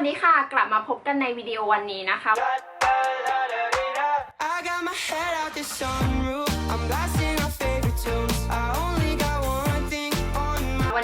วัสดีค่ะ กลับมาพบกันในวิดีโอวันนี้นะคะ I got my head out the sunroof. I'm blasting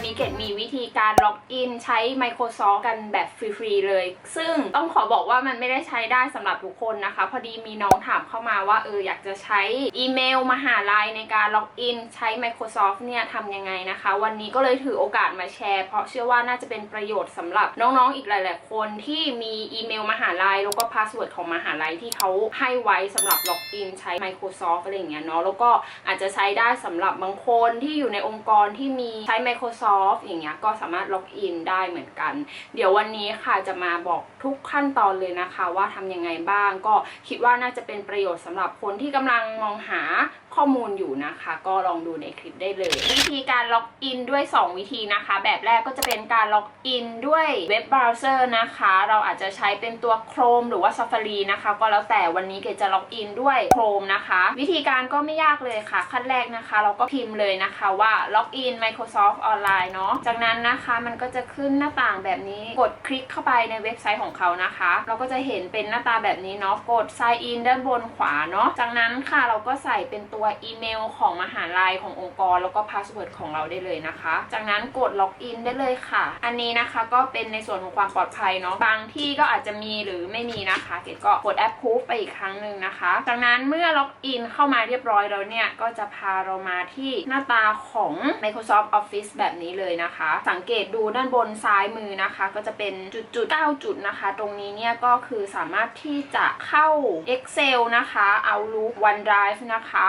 นี้เกดมีวิธีการล็อกอินใช้ Microsoft กันแบบฟรีๆเลย ซึ่งต้องขอบอกว่ามันไม่ได้ใช้ได้สำหรับทุกคนนะคะ พอดีมีน้องถามเข้ามาว่าเอออยากจะใช้อีเมลมหาลัยในการล็อกอินใช้ Microsoft เนี่ยทำยังไงนะคะ วันนี้ก็เลยถือโอกาสมาแชร์ เพราะเชื่อว่าน่าจะเป็นประโยชน์สำหรับน้องๆอีกหลาย ๆ คนที่มีอีเมลมหาลัยแล้วก็พาสเวิร์ดของมหาลัยที่เขาให้ไว้สำหรับล็อกอินใช้ Microsoft อะไรอย่างเงี้ยเนาะแล้วก็อาจจะใช้ได้สำหรับบางคนที่อยู่ในองค์กรที่มีใช้ Microsoft อย่างเงี้ยก็สามารถล็อกอินได้เหมือนกัน เดี๋ยววันนี้ค่ะจะมาบอกทุกขั้นตอนเลยนะคะ ว่าทำยังไงบ้าง ก็คิดว่าน่าจะเป็นประโยชน์สำหรับคนที่กำลังมองหาข้อมูลอยู่นะคะ ก็ลองดูในคลิปได้เลย วิธีการล็อกอินด้วย 2 วิธีนะคะ แบบแรกก็จะเป็นการล็อกอินด้วยเว็บเบราว์เซอร์นะคะ เราอาจจะใช้เป็นตัว Chrome หรือว่า Safari นะคะ ก็แล้วแต่วันนี้เกดจะล็อกอินด้วย Chrome นะคะ วิธีการก็ไม่ยากเลยค่ะ ขั้นแรกนะคะ เราก็พิมพ์เลยนะคะว่าล็อกอิน Microsoft ออน์เนาะ จากนั้นนะคะมันก็จะขึ้นหน้าต่างแบบนี้ กดคลิกเข้าไปในเว็บไซต์ของเขานะคะ เราก็จะเห็นเป็นหน้าตาแบบนี้เนาะ กด sign in ด้านบนขวาเนาะ จากนั้นค่ะเราก็ใส่เป็นตัวอีเมลของมหาลัยขององค์กร แล้วก็พาสเวิร์ดของเราได้เลยนะคะ จากนั้นกดล็อกอินได้เลยค่ะ อันนี้นะคะก็เป็นในส่วนของความปลอดภัยเนาะ บางที่ก็อาจจะมีหรือไม่มีนะคะ เกดก็กด approve ไปอีกครั้งหนึ่งนะคะ จากนั้นเมื่อล็อกอินเข้ามาเรียบร้อยแล้วเนี่ย ก็จะพาเรามาที่หน้าตาของ Microsoft Office แบบนี้เลยนะคะ สังเกตดูด้านบนซ้ายมือนะคะ ก็จะเป็นจุดๆ9จุดนะคะ ตรงนี้เนี่ยก็คือสามารถที่จะเข้า Excel นะคะ Outlook OneDrive นะคะ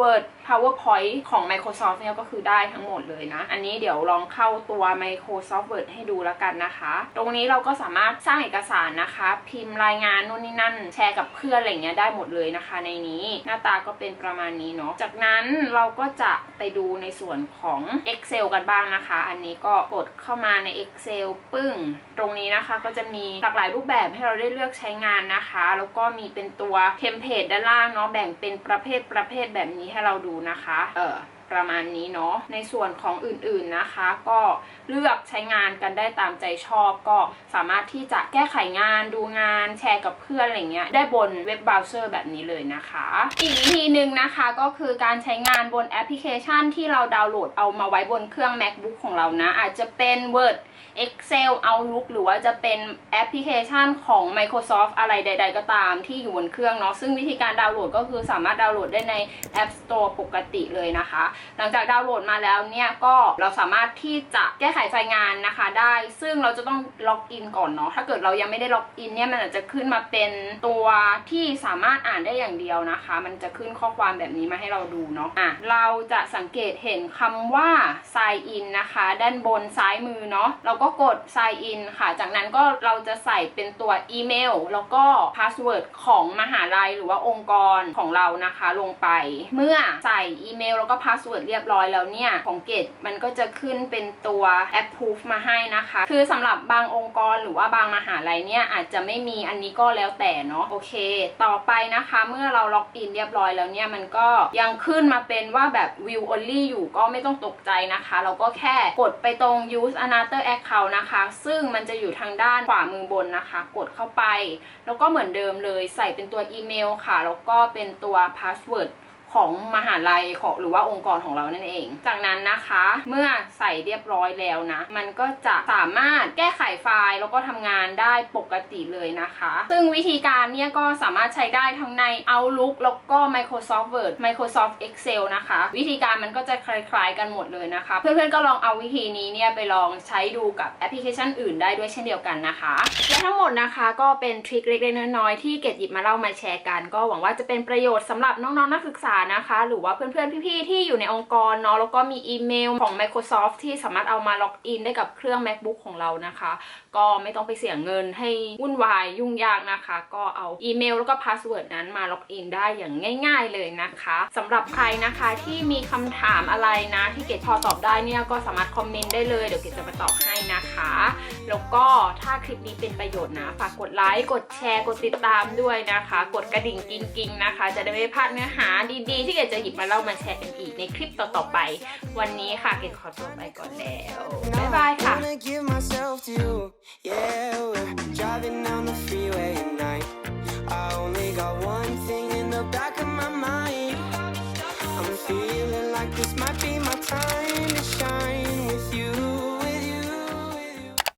Word PowerPoint ของ Microsoft เนี่ยก็คือได้ทั้งหมดเลยนะ อันนี้เดี๋ยวลองเข้าตัว Microsoft Word ให้ดูแล้วกันนะคะ ตรงนี้เราก็สามารถสร้างเอกสารนะคะ พิมพ์รายงานนู่นนี่นั่น แชร์กับเพื่อนอะไรเงี้ยได้หมดเลยนะคะ ในนี้หน้าตาก็เป็นประมาณนี้เนาะ จากนั้นเราก็จะไปดูในส่วนของ Excel กันบ้างนะคะ อันนี้ก็กดเข้ามาใน Excel ปึ้ง ตรงนี้นะคะก็จะมีหลากหลายรูปแบบให้เราได้เลือกใช้งานนะคะ แล้วก็มีเป็นตัวเทมเพลตด้านล่างเนาะแบ่งเป็นประเภทประเภทแบบนี้นี้ให้เราดูนะคะ เออ ประมาณนี้เนาะในส่วนของอื่นๆนะคะ ก็เลือกใช้งานกันได้ตามใจชอบ ก็สามารถที่จะแก้ไขงานดูงานแชร์กับเพื่อนอะไรเงี้ยได้บนเว็บเบราว์เซอร์แบบนี้เลยนะคะ อีกวิธีหนึ่งนะคะก็คือการใช้งานบนแอปพลิเคชันที่เราดาวน์โหลดเอามาไว้บนเครื่อง macbook ของเรานะ อาจจะเป็น word Excel Outlook หรือว่าจะเป็นแอปพลิเคชันของ Microsoft อะไรใด ๆ ก็ตามที่อยู่บนเครื่องเนาะซึ่งวิธีการดาวน์โหลดก็คือสามารถดาวน์โหลดได้ใน App Store ปกติเลยนะคะหลังจากดาวน์โหลดมาแล้วเนี่ยก็เราสามารถที่จะแก้ไขไฟล์งานนะคะได้ ซึ่งเราจะต้องล็อกอินก่อนเนาะถ้าเกิดเรายังไม่ได้ล็อกอินเนี่ยมันอาจจะขึ้นมาเป็นตัวที่สามารถอ่านได้อย่างเดียวนะคะ มันจะขึ้นข้อความแบบนี้มาให้เราดูเนาะอะเราจะสังเกตเห็นคำว่า sign in นะคะ ด้านบนซ้ายมือเนาะเราก็กด sign in ค่ะ จากนั้นก็เราจะใส่เป็นตัวอีเมล แล้วก็พาสเวิร์ดของมหาลัยหรือว่าองค์กรของเรานะคะลงไป เมื่อใส่อีเมลแล้วก็พาสเวิร์ดเรียบร้อยแล้วเนี่ย ของเกตมันก็จะขึ้นเป็นตัว approve มาให้นะคะ คือสำหรับบางองค์กรหรือว่าบางมหาลัยเนี่ย อาจจะไม่มีอันนี้ก็แล้วแต่เนาะโอเค ต่อไปนะคะ เมื่อเราล็อกอินเรียบร้อยแล้วเนี่ย มันก็ยังขึ้นมาเป็นว่าแบบ view only อยู่ก็ไม่ต้องตกใจนะคะ เราก็แค่กดไปตรง use another account นะคะ ซึ่งมันจะอยู่ทางด้านขวามือบนนะคะ กดเข้าไป แล้วก็เหมือนเดิมเลยใส่เป็นตัวอีเมลค่ะ แล้วก็เป็นตัว password ของมหาลัยของหรือว่าองค์กรของเรานั่นเอง จากนั้นนะคะ เมื่อใส่เรียบร้อยแล้วนะ มันก็จะสามารถแก้ไขไฟล์แล้วก็ทำงานได้ปกติเลยนะคะ ซึ่งวิธีการเนี่ยก็สามารถใช้ได้ทั้งใน Outlook แล้วก็ Microsoft Word Microsoft Excel นะคะ วิธีการมันก็จะคล้ายๆกันหมดเลยนะคะ เพื่อนๆก็ลองเอาวิธีนี้เนี่ยไปลองใช้ดูกับแอปพลิเคชันอื่นได้ด้วยเช่นเดียวกันนะคะ และทั้งหมดนะคะก็เป็นทริคเล็กๆน้อยๆที่เกดหยิบมาเล่ามาแชร์กัน ก็หวังว่าจะเป็นประโยชน์สำหรับน้องๆนักศึกษานะคะ หรือว่าเพื่อนๆ พี่ๆ ที่อยู่ในองค์กรเนาะแล้วก็มีอีเมลของ Microsoft ที่สามารถเอามาล็อกอินได้กับเครื่อง MacBook ของเรานะคะ ก็ไม่ต้องไปเสียเงินให้วุ่นวายยุ่งยากนะคะ ก็เอาอีเมลแล้วก็พาสเวิร์ดนั้นมาล็อกอินได้อย่างง่าย ๆ เลยนะคะสำหรับใครนะคะที่มีคำถามอะไรนะ ที่เกดพอตอบได้เนี่ยก็สามารถคอมเมนต์ได้เลยเดี๋ยวเกดจะมาตอบให้นะคะ แล้วก็ถ้าคลิปนี้เป็นประโยชน์นะฝากกดไลค์กดแชร์กดติดตามด้วยนะคะ กดกระดิ่งกิ้งๆนะคะ จะได้ไม่พลาดเนื้อหาดีๆ ที่เกดจะหยิบมาเล่ามาแชร์กันอีกในคลิปต่อๆไป วันนี้ค่ะเกดขอตัวไปก่อนแล้ว บ๊ายบายค่ะ wanna give myself to you. Yeah, we're driving down the freeway at night. I only got one thing in the back